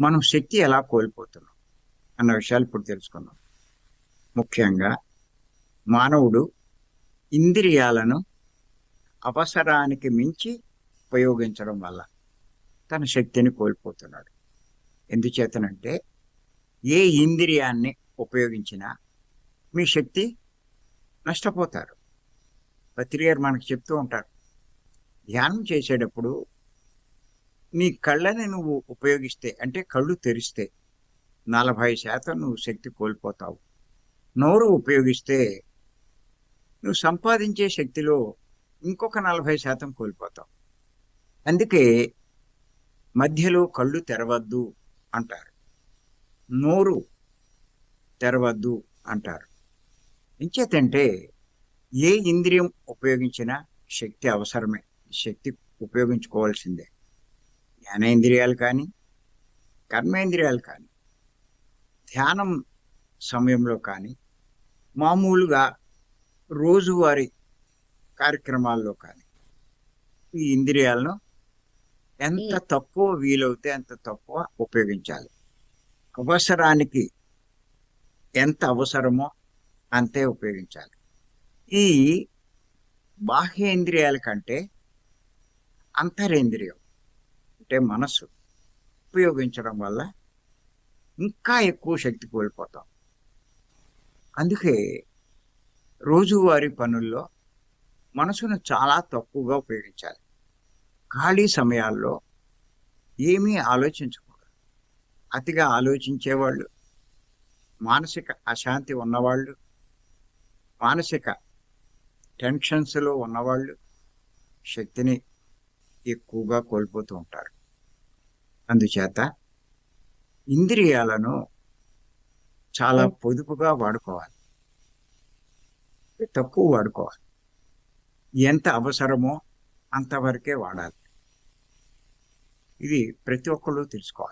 మనం శక్తి ఎలా కోల్పోతున్నాం అన్న విషయాలు ఇప్పుడు తెలుసుకుందాం. ముఖ్యంగా మానవుడు ఇంద్రియాలను అవసరానికి మించి ఉపయోగించడం వల్ల తన శక్తిని కోల్పోతున్నాడు. ఎందుచేతనంటే ఏ ఇంద్రియాన్ని ఉపయోగించినా మీ శక్తి నష్టపోతారు. పత్రికారు మనకు చెప్తూ ఉంటారు. ధ్యానం చేసేటప్పుడు నీ కళ్ళని నువ్వు ఉపయోగిస్తే అంటే కళ్ళు తెరిస్తే నలభై శాతం నువ్వు శక్తి కోల్పోతావు. నోరు ఉపయోగిస్తే నువ్వు సంపాదించే శక్తిలో ఇంకొక నలభై శాతం కోల్పోతావు. అందుకే మధ్యలో కళ్ళు తెరవద్దు అంటారు. నోరు తెరవద్దు అంటారు. ఇంచేతంటే ఏ ఇంద్రియం ఉపయోగించినా శక్తి అవసరమే. శక్తి ఉపయోగించుకోవాల్సిందే. జ్ఞానేంద్రియాలు కానీ కర్మేంద్రియాలు కానీ ధ్యానం సమయంలో కానీ మామూలుగా రోజువారీ కార్యక్రమాల్లో కానీ ఈ ఇంద్రియాలను ఎంత తక్కువ వీలవుతే అంత తక్కువ ఉపయోగించాలి. అవసరానికి ఎంత అవసరమో అంతే ఉపయోగించాలి. ఈ బాహ్యేంద్రియాల కంటే అంతరేంద్రియం అంటే మనసు ఉపయోగించడం వల్ల ఇంకా ఎక్కువ శక్తి కోల్పోతాం. అందుకే రోజువారీ పనుల్లో మనసును చాలా తక్కువగా ఉపయోగించాలి. ఖాళీ సమయాల్లో ఏమీ ఆలోచించకూడదు అతిగా ఆలోచించేవాళ్ళు మానసిక అశాంతి ఉన్నవాళ్ళు మానసిక టెన్షన్స్లో ఉన్నవాళ్ళు శక్తిని ఎక్కువగా కోల్పోతూ ఉంటారు. అందుచేత ఇంద్రియాలను చాలా పొదుపుగా వాడుకోవాలి. తక్కువ వాడుకోవాలి. ఎంత అవసరమో అంతవరకే వాడాలి. ఇది ప్రతి ఒక్కళ్ళు తెలుసుకోవాలి.